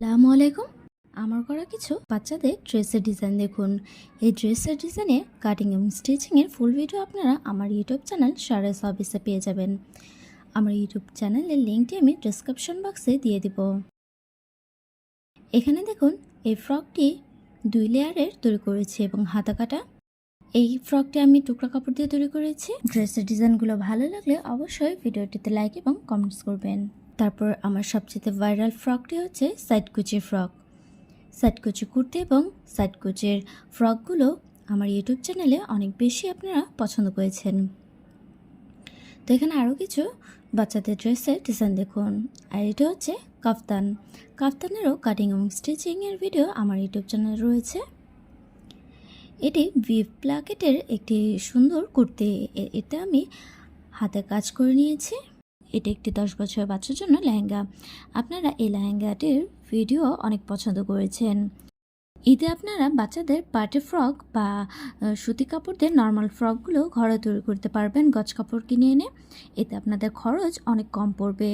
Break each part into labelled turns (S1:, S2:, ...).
S1: আসসালামু আলাইকুম। আমার করা কিছু বাচ্চাদের ড্রেসের ডিজাইন দেখুন। এই ড্রেসের ডিজাইনে কাটিং এবং স্টিচিংয়ের ফুল ভিডিও আপনারা আমার ইউটিউব চ্যানেল সারেস অফিসে পেয়ে যাবেন। আমার ইউটিউব চ্যানেলের লিঙ্কটি আমি ডিসক্রিপশন বক্সে দিয়ে দিব। এখানে দেখুন, এই ফ্রকটি দুই লেয়ারের তৈরি করেছি এবং হাতা কাটা। এই ফ্রকটি আমি টুকরা কাপড় দিয়ে তৈরি করেছি। ড্রেসের ডিজাইনগুলো ভালো লাগলে অবশ্যই ভিডিওটিতে লাইক এবং কমেন্টস করবেন। তারপর আমার সবচেয়ে ভাইরাল ফ্রকটি হচ্ছে সাইড কুচি ফ্রক। সাইড কুচি কুর্তি এবং সাইড কুচির ফ্রকগুলো আমার ইউটিউব চ্যানেলে অনেক বেশি আপনারা পছন্দ করেছেন। তো এখানে আরও কিছু বাচ্চাদের ড্রেসের ডিজাইন দেখুন। আর এটা হচ্ছে কাফতান। কাফতানেরও কাটিং এবং স্টিচিংয়ের ভিডিও আমার ইউটিউব চ্যানেলে রয়েছে। এটি ভিভ প্লাকেটের একটি সুন্দর কুর্তি। এতে আমি হাতে কাজ করে নিয়েছি। এটি একটি দশ বছরের বাচ্চার জন্য লেহেঙ্গা। আপনারা এই লেহেঙ্গাটির ভিডিও অনেক পছন্দ করেছেন। ঈদে আপনারা বাচ্চাদের পার্টি ফ্রক বা সুতি কাপড় দিয়ে নর্মাল ফ্রকগুলো ঘরে তৈরি করতে পারবেন, গজ কাপড় কিনে এনে। এতে আপনাদের খরচ অনেক কম পড়বে।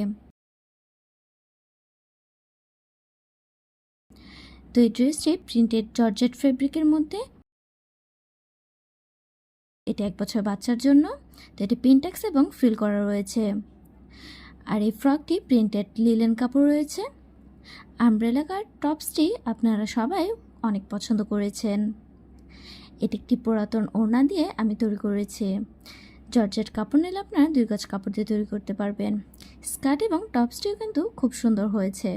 S1: তো এই ড্রেসটি প্রিন্টেড জর্জেট ফেব্রিকের মধ্যে। এটা এক বছর বাচ্চার জন্য। তো এটি পিনটেক্স এবং ফিল করা রয়েছে। আর এই ফ্রকটি প্রিন্টেড লিলেন কাপড় রয়েছে। আমব্রেলা কার টপসটি আপনারা সবাই অনেক পছন্দ করেছেন। এটি একটি পুরাতন ওড়না দিয়ে আমি তৈরি করেছি। জর্জেট কাপড় নিলে আপনারা দুই গাছ কাপড় দিয়ে তৈরি করতে পারবেন। স্কার্ট এবং টপসটিও কিন্তু খুব সুন্দর হয়েছে।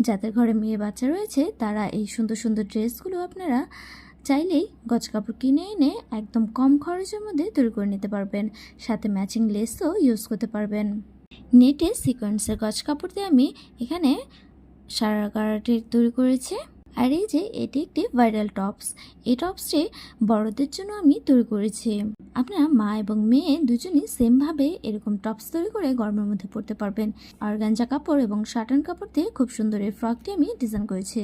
S1: যাদের ঘরে মেয়ে বাচ্চা রয়েছে, তারা এই সুন্দর সুন্দর ড্রেসগুলো আপনারা চাইলেই গজ কাপড় কিনে এনে একদম কম খরচের মধ্যে তৈরি করে নিতে পারবেন। সাথে ম্যাচিং লেসও ইউজ করতে পারবেন। নেটে সিকোয়েন্সের গজ কাপড় দিয়ে আমি এখানে সারা কারাটি তৈরি করেছি। আর এই যে, এটি একটি ভাইরাল টপস। এই টপসটি বড়দের জন্য আমি তৈরি করেছি। আপনারা মা এবং মেয়ে দুজনই সেমভাবে এরকম টপস তৈরি করে গরমের মধ্যে পরতে পারবেন। অর্গানজা কাপড় এবং শার্টান কাপড় দিয়ে খুব সুন্দর এই ফ্রকটি আমি ডিজাইন করেছি।